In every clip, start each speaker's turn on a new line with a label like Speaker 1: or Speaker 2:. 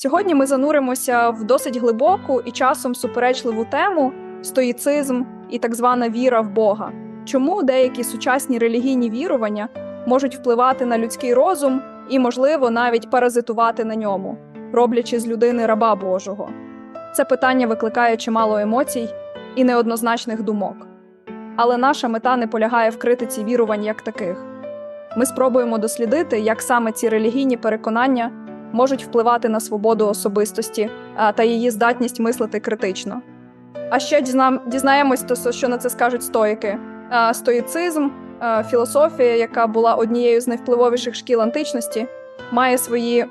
Speaker 1: Сьогодні ми зануримося в досить глибоку і часом суперечливу тему стоїцизм і так звана віра в Бога. Чому деякі сучасні релігійні вірування можуть впливати на людський розум і, можливо, навіть паразитувати на ньому, роблячи з людини раба Божого? Це питання викликає чимало емоцій і неоднозначних думок. Але наша мета не полягає в критиці вірувань як таких. Ми спробуємо дослідити, як саме ці релігійні переконання можуть впливати на свободу особистості та її здатність мислити критично. А ще дізнаємось, що на це скажуть стоїки. Стоїцизм, філософія, яка була однією з найвпливовіших шкіл античності, має свої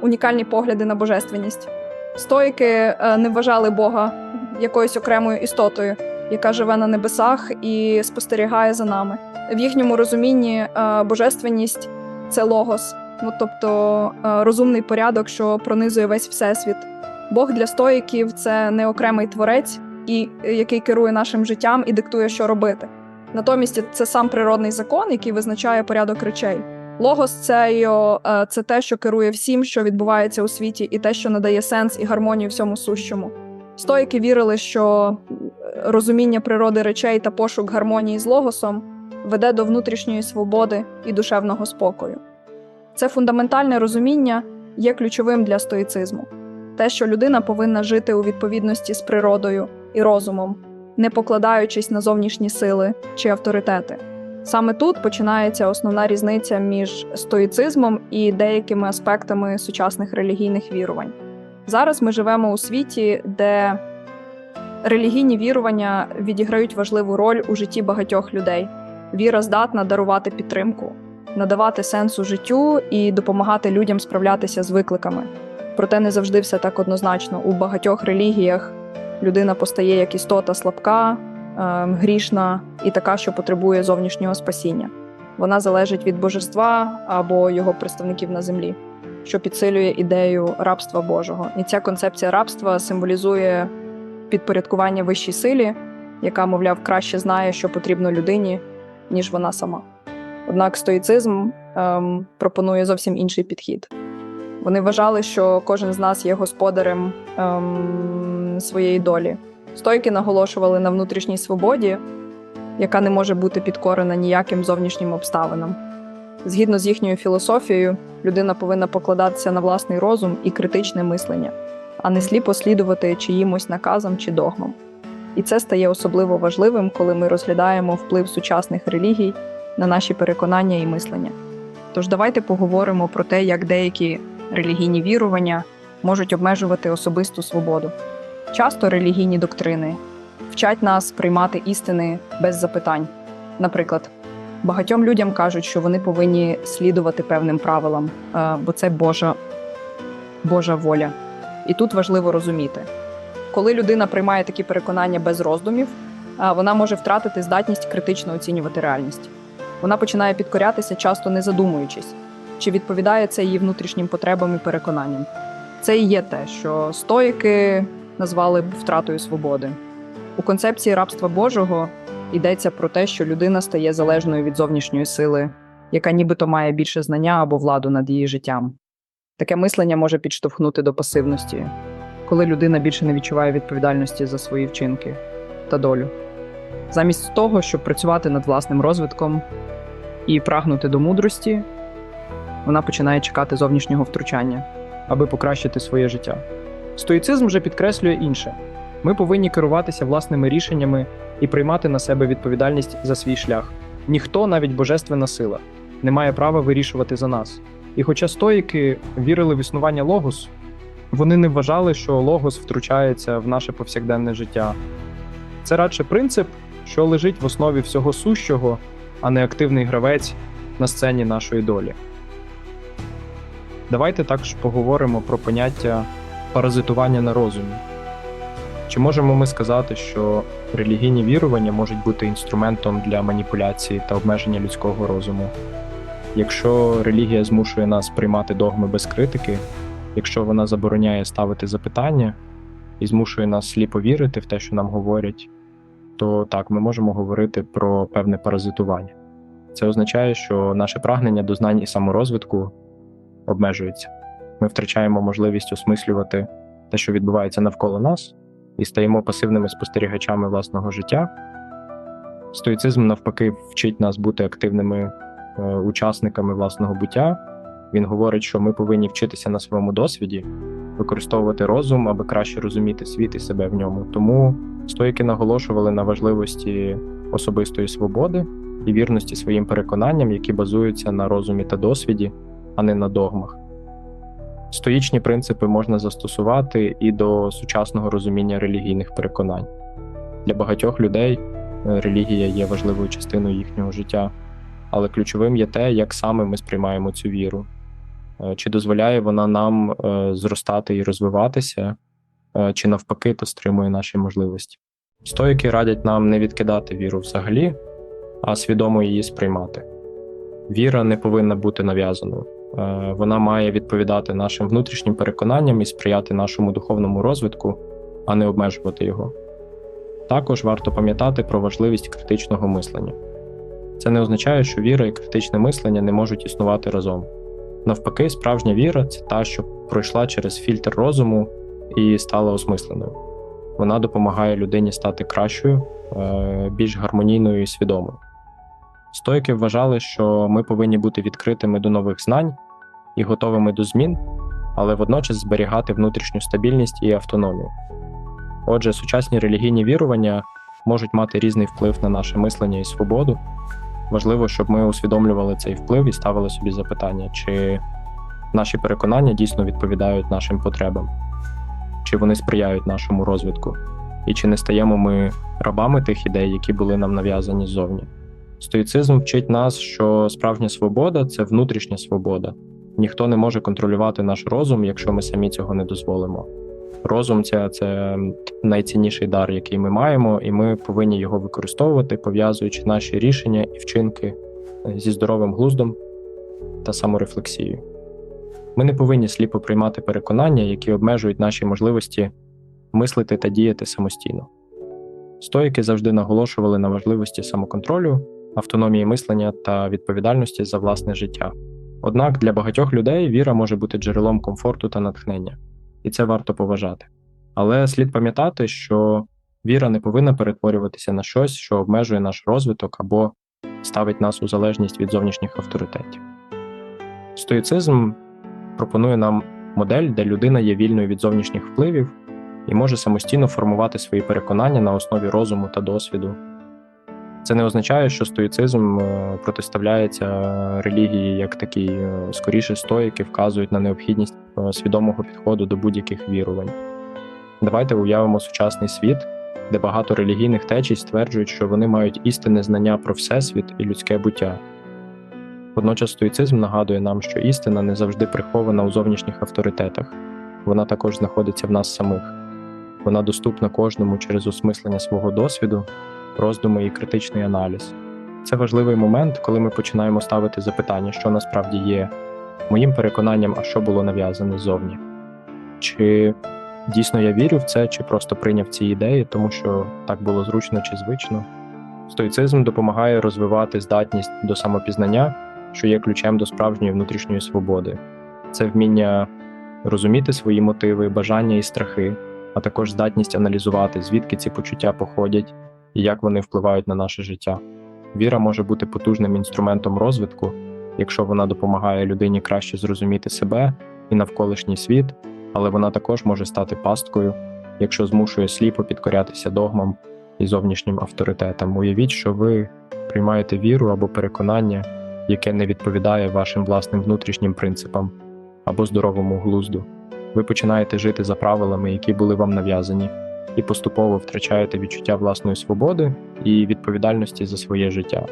Speaker 1: унікальні погляди на божественність. Стоїки не вважали Бога якоюсь окремою істотою, яка живе на небесах і спостерігає за нами. В їхньому розумінні божественність це логос, ну тобто е, розумний порядок, що пронизує весь всесвіт. Бог для стоїків це не окремий творець, і е, який керує нашим життям і диктує, що робити. Натомість це сам природний закон, який визначає порядок речей. Логос це, е, це те, що керує всім, що відбувається у світі, і те, що надає сенс і гармонію всьому сущому. Стоїки вірили, що розуміння природи речей та пошук гармонії з логосом веде до внутрішньої свободи і душевного спокою. Це фундаментальне розуміння є ключовим для стоїцизму, те, що людина повинна жити у відповідності з природою і розумом, не покладаючись на зовнішні сили чи авторитети. Саме тут починається основна різниця між стоїцизмом і деякими аспектами сучасних релігійних вірувань. Зараз ми живемо у світі, де релігійні вірування відіграють важливу роль у житті багатьох людей. Віра здатна дарувати підтримку, надавати сенсу життю і допомагати людям справлятися з викликами. Проте не завжди все так однозначно. У багатьох релігіях людина постає як істота слабка, е, грішна і така, що потребує зовнішнього спасіння. Вона залежить від божества або його представників на землі, що підсилює ідею рабства Божого. І ця концепція рабства символізує підпорядкування вищій силі, яка, мовляв, краще знає, що потрібно людині, ніж вона сама. Однак стоїцизм ем, пропонує зовсім інший підхід. Вони вважали, що кожен з нас є господарем ем, своєї долі. Стойки наголошували на внутрішній свободі, яка не може бути підкорена ніяким зовнішнім обставинам. Згідно з їхньою філософією, людина повинна покладатися на власний розум і критичне мислення, а не сліпо слідувати чиїмось наказам чи догмам. І це стає особливо важливим, коли ми розглядаємо вплив сучасних релігій на наші переконання і мислення. Тож давайте поговоримо про те, як деякі релігійні вірування можуть обмежувати особисту свободу. Часто релігійні доктрини вчать нас приймати істини без запитань. Наприклад, багатьом людям кажуть, що вони повинні слідувати певним правилам, е, бо це Божа, Божа воля. І тут важливо розуміти, коли людина приймає такі переконання без роздумів, е, вона може втратити здатність критично оцінювати реальність. Вона починає підкорятися, часто не задумуючись, чи відповідає це її внутрішнім потребам і переконанням. Це і є те, що стоїки назвали б втратою свободи. У концепції рабства Божого йдеться про те, що людина стає залежною від зовнішньої сили, яка нібито має більше знання або владу над її життям. Таке мислення може підштовхнути до пасивності, коли людина більше не відчуває відповідальності за свої вчинки та долю. Замість того, щоб працювати над власним розвитком і прагнути до мудрості, вона починає чекати зовнішнього втручання, аби покращити своє життя. Стоїцизм вже підкреслює інше: ми повинні керуватися власними рішеннями і приймати на себе відповідальність за свій шлях. Ніхто, навіть божественна сила, не має права вирішувати за нас. І хоча стоїки вірили в існування логос, вони не вважали, що логос втручається в наше повсякденне життя. Це радше принцип, що лежить в основі всього сущого, а не активний гравець на сцені нашої долі. Давайте також поговоримо про поняття паразитування на розумі. Чи можемо ми сказати, що релігійні вірування можуть бути інструментом для маніпуляції та обмеження людського розуму? Якщо релігія змушує нас приймати догми без критики, якщо вона забороняє ставити запитання і змушує нас сліпо вірити в те, що нам говорять, то так, ми можемо говорити про певне паразитування. Це означає, що наше прагнення до знань і саморозвитку обмежується.
Speaker 2: Ми втрачаємо можливість осмислювати те, що відбувається навколо нас, і стаємо пасивними спостерігачами власного життя. Стоїцизм, навпаки, вчить нас бути активними е, учасниками власного буття. Він говорить, що ми повинні вчитися на своєму досвіді, використовувати розум, аби краще розуміти світ і себе в ньому. Тому стоїки наголошували на важливості особистої свободи і вірності своїм переконанням, які базуються на розумі та досвіді, а не на догмах. Стоїчні принципи можна застосувати і до сучасного розуміння релігійних переконань. Для багатьох людей е, релігія є важливою частиною їхнього життя, але ключовим є те, як саме ми сприймаємо цю віру. Е, Чи дозволяє вона нам е, зростати і розвиватися, чи навпаки, то стримує наші можливості. Стоїки радять нам не відкидати віру взагалі, а свідомо її сприймати. Віра не повинна бути нав'язаною. Е, Вона має відповідати нашим внутрішнім переконанням і сприяти нашому духовному розвитку, а не обмежувати його. Також варто пам'ятати про важливість критичного мислення. Це не означає, що віра і критичне мислення не можуть існувати разом. Навпаки, справжня віра це та, що пройшла через фільтр розуму і стала осмисленою. Вона допомагає людині стати кращою, е, більш гармонійною і свідомою. Стоїки вважали, що ми повинні бути відкритими до нових знань і готовими до змін, але водночас зберігати внутрішню стабільність і автономію. Отже, сучасні релігійні вірування можуть мати різний вплив на наше мислення і свободу. Важливо, щоб ми усвідомлювали цей вплив і ставили собі запитання, чи наші переконання дійсно відповідають нашим потребам, чи вони сприяють нашому розвитку, і чи не стаємо ми рабами тих ідей, які були нам нав'язані ззовні. Стоїцизм вчить нас, що справжня свобода це внутрішня свобода. Ніхто не може контролювати наш розум, якщо ми самі цього не дозволимо. Розум це, це найцінніший дар, який ми маємо, і ми повинні його використовувати, пов'язуючи наші рішення і вчинки е, зі здоровим глуздом та саморефлексією. Ми не повинні сліпо приймати переконання, які обмежують наші можливості мислити та діяти самостійно. Стоїки завжди наголошували на важливості самоконтролю, автономії мислення та відповідальності за власне життя. Однак для багатьох людей віра може бути джерелом комфорту та натхнення, і це варто поважати. Але слід пам'ятати, що віра не повинна перетворюватися на щось, що обмежує наш розвиток або ставить нас у залежність від зовнішніх авторитетів. Стоїцизм пропонує нам модель, де людина є вільною від зовнішніх впливів і може самостійно формувати свої переконання на основі розуму та досвіду. Це не означає, що стоїцизм е, протиставляється релігії як такій, Е, скоріше стоїки вказують на необхідність е, свідомого підходу до будь-яких вірувань. Давайте уявимо сучасний світ, де багато релігійних течій стверджують, що вони мають істинне знання про всесвіт і людське буття. Водночас стоїцизм нагадує нам, що істина не завжди прихована у зовнішніх авторитетах, вона також знаходиться в нас самих. Вона доступна кожному через осмислення свого досвіду, роздуми і критичний аналіз. Це важливий момент, коли ми починаємо ставити запитання, що насправді є моїм переконанням, а що було нав'язане ззовні. Чи дійсно я вірю в це, чи просто прийняв ці ідеї, тому що так було зручно чи звично. Стоїцизм допомагає розвивати здатність до самопізнання, що є ключем до справжньої внутрішньої свободи. Це вміння розуміти свої мотиви, бажання і страхи, а також здатність аналізувати, звідки ці почуття походять і як вони впливають на наше життя. Віра може бути потужним інструментом розвитку, якщо вона допомагає людині краще зрозуміти себе і навколишній світ, але вона також може стати пасткою, якщо змушує сліпо підкорятися догмам і зовнішнім авторитетам. Уявіть, що ви приймаєте віру або переконання, яке не відповідає вашим власним внутрішнім принципам або здоровому глузду. Ви починаєте жити за правилами, які були вам нав'язані, і поступово втрачаєте відчуття власної свободи і відповідальності за своє життя.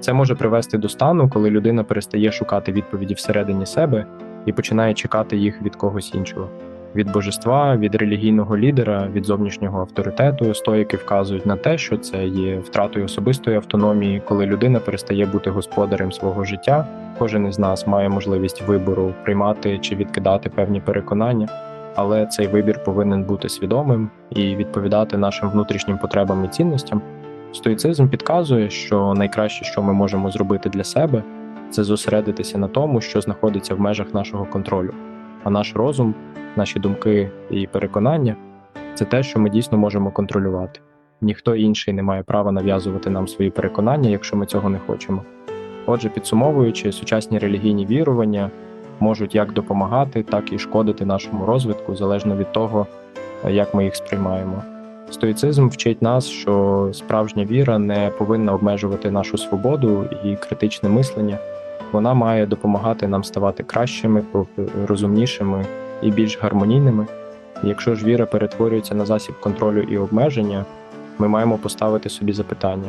Speaker 2: Це може привести до стану, коли людина перестає шукати відповіді всередині себе і починає чекати їх від когось іншого. Від божества, від релігійного лідера, від зовнішнього авторитету стоїки вказують на те, що це є втратою особистої автономії, коли людина перестає бути господарем свого життя. Кожен із нас має можливість вибору приймати чи відкидати певні переконання, але цей вибір повинен бути свідомим і відповідати нашим внутрішнім потребам і цінностям. Стоїцизм підказує, що найкраще, що ми можемо зробити для себе, це зосередитися на тому, що знаходиться в межах нашого контролю. А наш розум, наші думки і переконання це те, що ми дійсно можемо контролювати. Ніхто інший не має права нав'язувати нам свої переконання, якщо ми цього не хочемо. Отже, підсумовуючи, сучасні релігійні вірування можуть як допомагати, так і шкодити нашому розвитку, залежно від того, як ми їх сприймаємо. Стоїцизм вчить нас, що справжня віра не повинна обмежувати нашу свободу і критичне мислення. Вона має допомагати нам ставати кращими, розумнішими і більш гармонійними. Якщо ж віра перетворюється на засіб контролю і обмеження, ми маємо поставити собі запитання: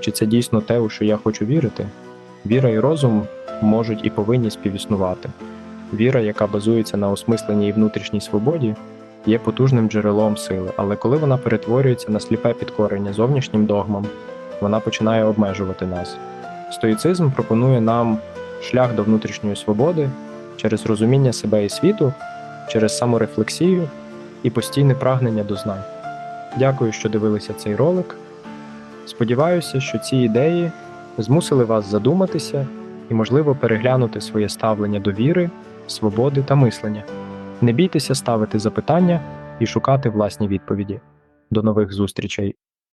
Speaker 2: чи це дійсно те, у що я хочу вірити? Віра і розум можуть і повинні співіснувати. Віра, яка базується на осмисленні і внутрішній свободі, є потужним джерелом сили, але коли вона перетворюється на сліпе підкорення зовнішнім догмам, вона починає обмежувати нас. Стоїцизм пропонує нам шлях до внутрішньої свободи через розуміння себе і світу, через саморефлексію і постійне прагнення до знань. Дякую, що дивилися цей ролик. Сподіваюся, що ці ідеї змусили вас задуматися і, можливо, переглянути своє ставлення до віри, свободи та мислення. Не бійтеся ставити запитання і шукати власні відповіді. До нових зустрічей!